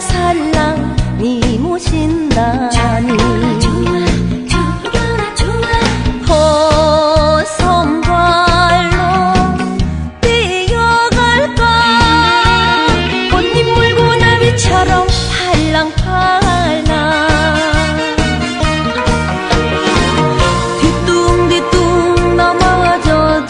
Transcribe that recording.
살라.